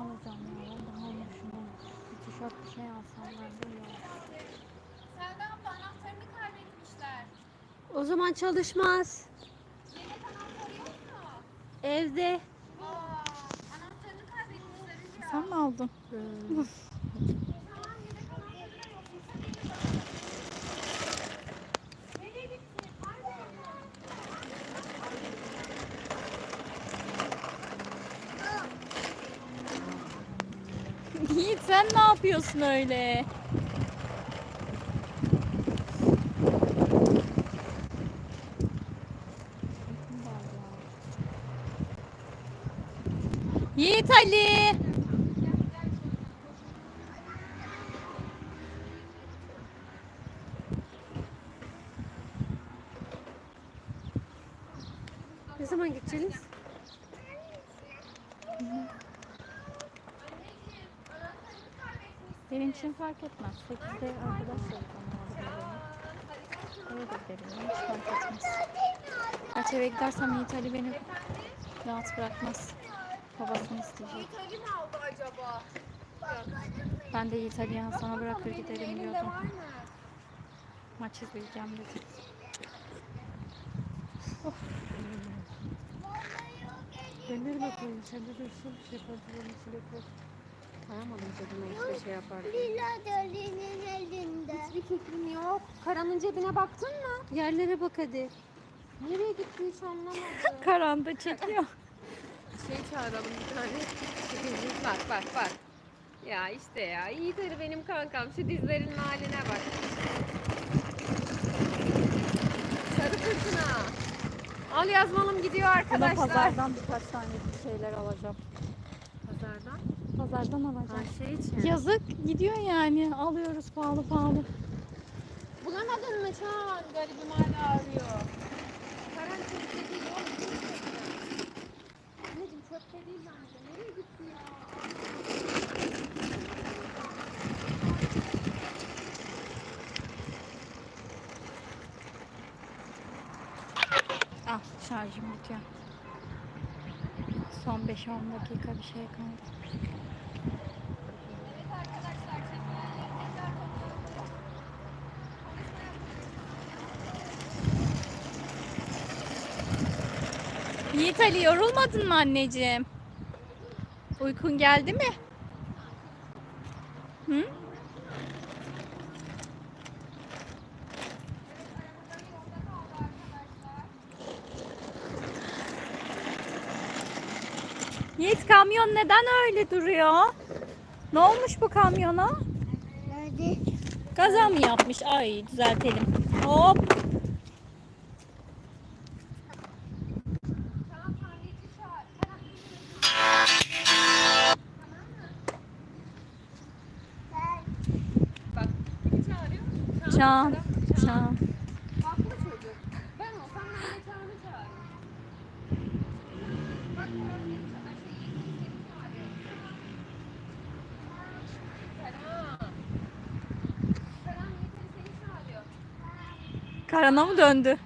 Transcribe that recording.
alacağım ya. Ben daha düşünüyorum. Bir tişört bir şey alsam ben olur. Selda abla anahtarını kaybetmişler. O zaman çalışmaz. Yedek anahtarı yok mu? Evde. Aa, anahtarını kaybetmişler. Sen mi aldın? Tamam yedek anahtarı da yok. Nereye gitti? Nerede? Yiğit sen ne yapıyorsun öyle? Yiğit Ali. Ne zaman gideceğiz? Benim için fark etmez. 8'de arkadaşlar Öyle giderim. Hiç fark etmez. Kaç eve gidersem Yiğit Ali beni rahat bırakmaz. Babasını isteyecek. Ben de Yiğit Ali'yi sana bırakır giderim diyordum. Maç izleyeceğim dedim. Gönderme koyun. Sen de dursun. Şey koy. Koyamadım cebime işte şey yapardım. Lila elinde. Hiçbir fikrim yok. Karanın cebine baktın mı? Yerlere bak hadi. Nereye gitti hiç anlamadım. Karanda çekiyor. şey çağıralım bir tane. bak bak bak. Ya işte ya. Ali benim kankam. Şu dizlerinin haline bak. Sarı fırtına. Al yazmalım gidiyor Buna arkadaşlar. pazardan birkaç tane bir şeyler alacağım. Pazardan. Alacağım. şey için. Yazık gidiyor yani. Alıyoruz pahalı pahalı. Bulamadın mı Çağan? Garibim hala arıyor. Karan çöpte değil. Anneciğim çöpte değil bence. Nereye gitti ya? Ah şarjım bitiyor. Son 5-10 dakika bir şey kaldı. Yiğit Ali yorulmadın mı anneciğim? Uykun geldi mi? Hı? Yiğit kamyon neden öyle duruyor? Ne olmuş bu kamyona? Nerede? Kaza mı yapmış? Ay düzeltelim. Hop. Seni çağırıyor. Karana mı döndü?